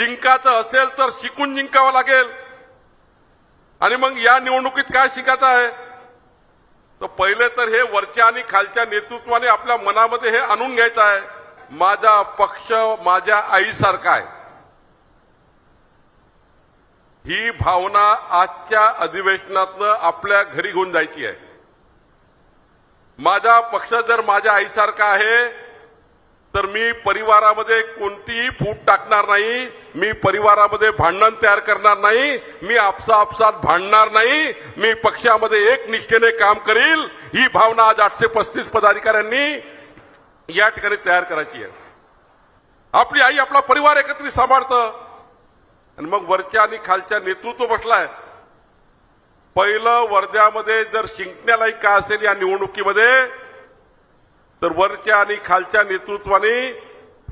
जिंकाचं असेल तर शिकून जिंकावं लागेल. आणि मग या निवडणुकीत काय शिकायचं आहे? तर पहिले तर हे वरच्या आणि खालच्या नेतृत्वाने आपल्या मनामध्ये हे आणून घ्यायचं आहे. माझा पक्ष माझ्या आईसारखा आहे. ही भावना आजच्या अधिवेशनातनं आपल्या घरी घेऊन जायची आहे. माझा पक्ष जर माझ्या आईसारखा आहे तर मी परिवारामध्ये कोणतीही फूट टाकणार नाही मी परिवारामध्ये भांडण तयार करणार नाही मी आपसाआपसात भांडणार नाही मी पक्षामध्ये एक निष्ठेने काम करील ही भावना आज आठशे पस्तीस पदाधिकाऱ्यांनी या ठिकाणी तयार करायची आहे. आपली आई आपला परिवार एकत्रित सांभाळतं. आणि मग वरच्या आणि खालच्या नेतृत्व बसलाय. पहिलं वर्ध्यामध्ये जर शिंकण्यालाही का असेल या निवडणुकीमध्ये तर वरच्या आणि खालच्या नेतृत्वाने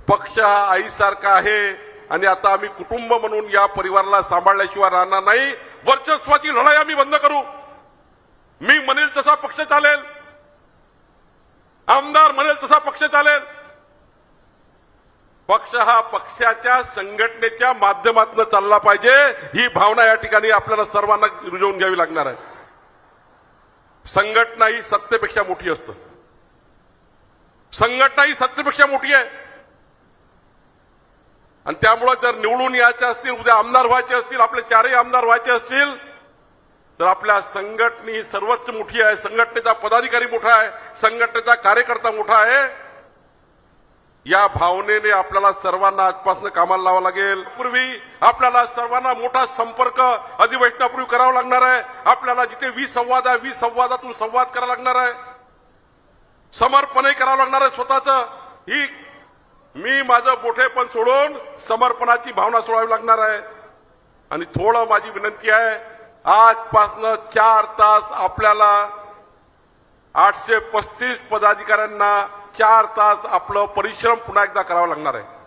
पक्ष हा आईसारखा आहे. आणि आता आम्ही कुटुंब म्हणून या परिवाराला सांभाळल्याशिवाय राहणार नाही. वर्चस्वाची लढाई आम्ही बंद करू. मी म्हणेल तसा पक्ष चालेल. आमदार म्हणेल तसा पक्ष चालेल. पक्ष हा पक्षाच्या संघटनेच्या माध्यमातून चालला पाहिजे. ही भावना या ठिकाणी आपल्याला सर्वांना रुजवून घ्यावी लागणार आहे. संघटना ही सत्तेपेक्षा मोठी असतं. संघटना ही सत्तेपेक्षा मोठी आहे. आणि त्यामुळे जर निवडून यायचे असतील उद्या आमदार व्हायचे असतील आपले चारही आमदार व्हायचे असतील तर आपल्या संघटने ही सर्वोच्च मोठी आहे. संघटनेचा पदाधिकारी मोठा आहे संघटनेचा कार्यकर्ता मोठा आहे. या भावनेने आपल्याला सर्वांना आजपासून कामाला लावावं लागेल. पूर्वी आपल्याला सर्वांना मोठा संपर्क अधिवेशनापूर्वी करावा लागणार आहे. आपल्याला जिथे वीस संवाद आहे वीस संवादातून संवाद करावा लागणार आहे. समर्पणही करावं लागणार आहे स्वतःच. ही मी माझं मोठेपण सोडून समर्पणाची भावना सोडावी लागणार आहे. आणि थोडं माझी विनंती आहे आजपासनं चार तास आपल्याला आठशे पस्तीस पदाधिकाऱ्यांना चार तास आपलं परिश्रम पुन्हा एकदा करावं लागणार आहे.